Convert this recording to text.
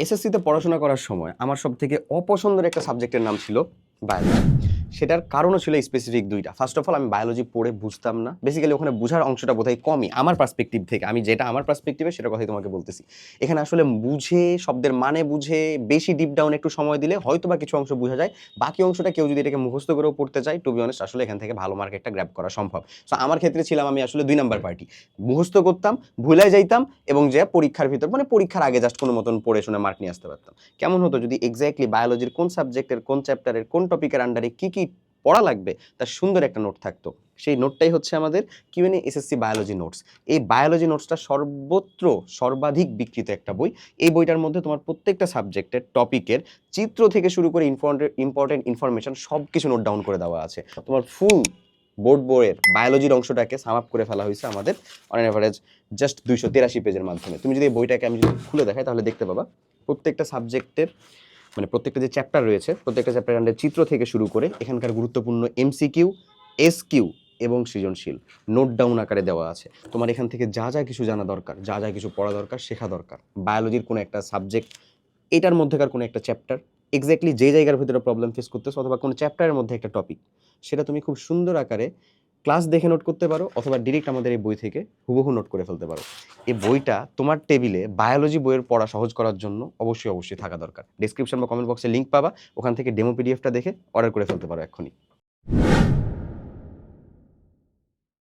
এসএসসিতে পড়াশোনা করার সময় আমার সব থেকে অপছন্দের একটা সাবজেক্টের নাম ছিল বায়োলজি সেটার কারণও ছিল স্পেসিফিক দুইটা। ফার্স্ট অফ অল আমি বায়োলজি পড়ে বুঝতাম না। বেসিক্যালি ওখানে বোঝার অংশটা বোধহয় কমই আমার পার্সপেক্টিভ থেকে। আমি যেটা আমার পার্সপেক্টিভে সেটা কথাই তোমাকে বলতেছি। এখানে আসলে বুঝে, শব্দের মানে বুঝে, বেশি ডিপ ডাউন একটু সময় দিলে হয়তো বা কিছু অংশ বোঝা যায়। বাকি অংশটা কেউ যদি এটাকে মুখস্থ করেও পড়তে চায় টু বি অনেস্ট আসলে এখান থেকে ভালো মার্ক একটা গ্র্যাব করা সম্ভব। সো আমার ক্ষেত্রে ছিলাম আমি আসলে দুই নাম্বার পার্টি মুখস্থ করতাম, ভুলে যাইতাম এবং যে পরীক্ষার ভিতর মানে পরীক্ষার আগে জাস্ট কোনো মতন পড়ে শুনে মার্ক নিয়ে আসতে পারতাম। কেমন হতো যদি এক্স্যাক্টলি বায়োলজির কোন সাবজেক্টের কোন চ্যাপ্টারের কোন টপিকের আন্ডারে কি কি পড়া লাগবে, তার সুন্দর একটা নোট থাকতো। সেই নোটটাই হচ্ছে আমাদের Q N A SSC biology notes এই বায়োলজি নোটসটা সর্বত্র সর্বাধিক বিক্রিত একটা বই। এই বইটার মধ্যে তোমার প্রত্যেকটা সাবজেক্টের টপিকের চিত্র থেকে শুরু করে ইম্পর্টেন্ট ইনফরমেশন সব কিছু নোট ডাউন করে দেওয়া আছে। তোমার ফুল বোর্ড বইয়ের বায়োলজির অংশটাকে সাম আপ করে ফেলা হয়েছে আমাদের অন অ্যাভারেজ জাস্ট দুইশো তেরাশি পেজের মাধ্যমে। তুমি যদি এই বইটাকে আমি যদি খুলে দেখাই তাহলে দেখতে পাবা, প্রত্যেকটা সাবজেক্টের মানে প্রত্যেকটা যে চ্যাপ্টার রয়েছে, প্রত্যেকটা চ্যাপ্টার আন্ডার চিত্র থেকে শুরু করে এখানকার গুরুত্বপূর্ণ এমসিকিউ এস কিউ এবং সৃজনশীল নোট ডাউন আকারে দেওয়া আছে। তোমার এখান থেকে যা যা কিছু জানা দরকার, যা যা কিছু পড়া দরকার, শেখা দরকার। বায়োলজির কোনো একটা সাবজেক্ট এটার মধ্যেকার কোনো একটা চ্যাপ্টার এক্স্যাক্টলি যে জায়গার ভিতরে প্রবলেম ফেস করতেছো অথবা কোনো চ্যাপ্টারের মধ্যে একটা টপিক সেটা তুমি খুব সুন্দর আকারে ক্লাস দেখে নোট করতে পারো অথবা ডিরেক্ট আমাদের এই বই থেকে হুবহু নোট করে ফেলতে পারো। এই বইটা তোমার টেবিলে বায়োলজি বইয়ের পড়া সহজ করার জন্য অবশ্যই অবশ্যই থাকা দরকার। ডিসক্রিপশন বা কমেন্ট বক্সে লিঙ্ক পাবা, ওখান থেকে ডেমো পিডিএফটা দেখে অর্ডার করে ফেলতে পারো এক্ষুনি।